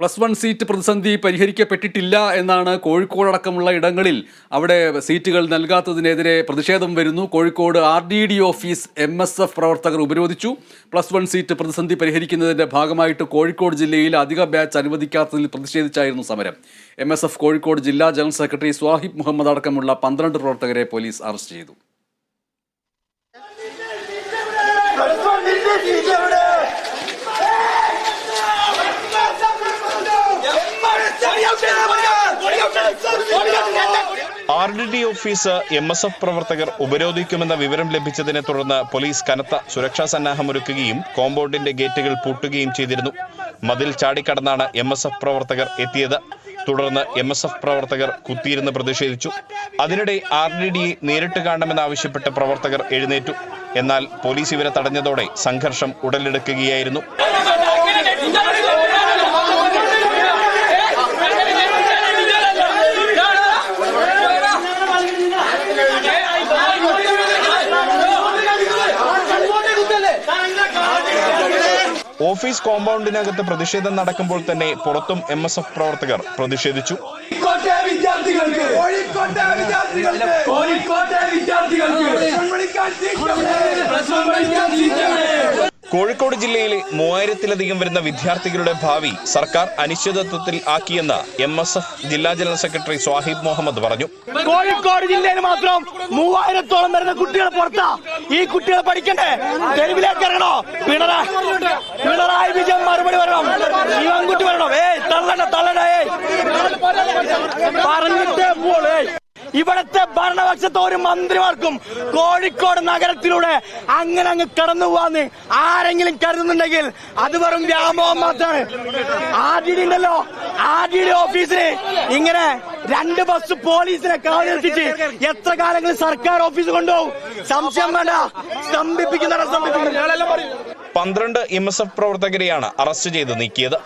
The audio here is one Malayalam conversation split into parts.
പ്ലസ് വൺ സീറ്റ് പ്രതിസന്ധി പരിഹരിക്കപ്പെട്ടിട്ടില്ല എന്നാണ് കോഴിക്കോട് അടക്കമുള്ള ഇടങ്ങളിൽ അവിടെ സീറ്റുകൾ നൽകാത്തതിനെതിരെ പ്രതിഷേധം വരുന്നു. Kozhikode R D D office M S F പ്രവർത്തകർ ഉപരോധിച്ചു. പ്ലസ് വൺ സീറ്റ് പ്രതിസന്ധി പരിഹരിക്കുന്നതിന്റെ ഭാഗമായിട്ട് കോഴിക്കോട് ജില്ലയിൽ അധിക ബാച്ച് അനുവദിക്കാത്തതിൽ പ്രതിഷേധിച്ചായിരുന്നു സമരം. എം എസ് എഫ് കോഴിക്കോട് ജില്ലാ ജനറൽ സെക്രട്ടറി സ്വാഹിബ് മുഹമ്മദ് അടക്കമുള്ള പന്ത്രണ്ട് പ്രവർത്തകരെ പോലീസ് അറസ്റ്റ് ചെയ്തു. R D D office M S F പ്രവർത്തകർ ഉപരോധിക്കുമെന്ന വിവരം ലഭിച്ചതിനെ തുടർന്ന് പോലീസ് കനത്ത സുരക്ഷാ സന്നാഹം ഒരുക്കുകയും കോമ്പൗണ്ടിന്റെ ഗേറ്റുകൾ പൂട്ടുകയും ചെയ്തിരുന്നു. മതിൽ ചാടിക്കടന്നാണ് എം എസ് എഫ് പ്രവർത്തകർ എത്തിയത്. തുടർന്ന് എം എസ് എഫ് പ്രവർത്തകർ കുത്തിയിരുന്ന് പ്രതിഷേധിച്ചു. അതിനിടെ ആർ ഡി ഡിയെ നേരിട്ട് കാണണമെന്നാവശ്യപ്പെട്ട് പ്രവർത്തകർ എഴുന്നേറ്റു. എന്നാൽ പോലീസ് ഇവരെ തടഞ്ഞതോടെ സംഘർഷം ഉടലെടുക്കുകയായിരുന്നു. ഓഫീസ് കോമ്പൗണ്ടിനകത്ത് പ്രതിഷേധം നടക്കുമ്പോൾ തന്നെ പുറത്തും എം എസ് എഫ് പ്രവർത്തകർ പ്രതിഷേധിച്ചു. വിദ്യാർത്ഥികൾക്ക് കോഴിക്കോട് ജില്ലയിലെ മൂവായിരത്തിലധികം വരുന്ന വിദ്യാർത്ഥികളുടെ ഭാവി സർക്കാർ അനിശ്ചിതത്വത്തിൽ ആക്കിയെന്ന് എം എസ് എഫ് ജില്ലാ ജനറൽ സെക്രട്ടറി സ്വാഹിബ് മുഹമ്മദ് പറഞ്ഞു. കോഴിക്കോട് ജില്ലയിൽ മാത്രം മൂവായിരത്തോളം വരുന്ന കുട്ടികൾ പുറത്താ. ഈ കുട്ടികൾ പഠിക്കണ്ടേ? തെരുവിലേക്ക് ഇറങ്ങണോ? പിണറായി വിജയൻ മറുപടി വരണം ശിവൻകുട്ടി വരണം ഏയ് തള്ളണ തള്ളണ്ട ഏയ്. പറഞ്ഞിട്ടേ പോളേ ഇവിടത്തെ ഭരണപക്ഷത്തെ ഒരു മന്ത്രിമാർക്കും കോഴിക്കോട് നഗരത്തിലൂടെ അങ്ങനെ അങ്ങ് കടന്നു പോവാന്ന് ആരെങ്കിലും കരുതുന്നുണ്ടെങ്കിൽ അത് വെറും വ്യാമോഹം മാത്രമാണ്. ആർ ഡി ഡി ഉണ്ടല്ലോ ആർ ഡി ഡി ഓഫീസിന് ഇങ്ങനെ രണ്ട് ബസ് പോലീസിനെ കാവലെത്തിച്ച് എത്ര കാലങ്ങളിൽ സർക്കാർ ഓഫീസ് കൊണ്ടുപോകും? സംശയം വേണ്ട. സ്തംഭിപ്പിക്കുന്ന. പന്ത്രണ്ട് എം എസ് എഫ് പ്രവർത്തകരെയാണ് അറസ്റ്റ് ചെയ്ത് നീക്കിയത്.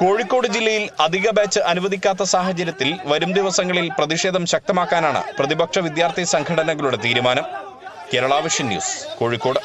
കോഴിക്കോട് ജില്ലയിൽ അധിക ബാച്ച് അനുവദിക്കാത്ത സാഹചര്യത്തിൽ വരും ദിവസങ്ങളിൽ പ്രതിഷേധം ശക്തമാക്കാനാണ് പ്രതിപക്ഷ വിദ്യാർത്ഥി സംഘടനകളുടെ തീരുമാനം. കേരള ന്യൂസ് കോഴിക്കോട്.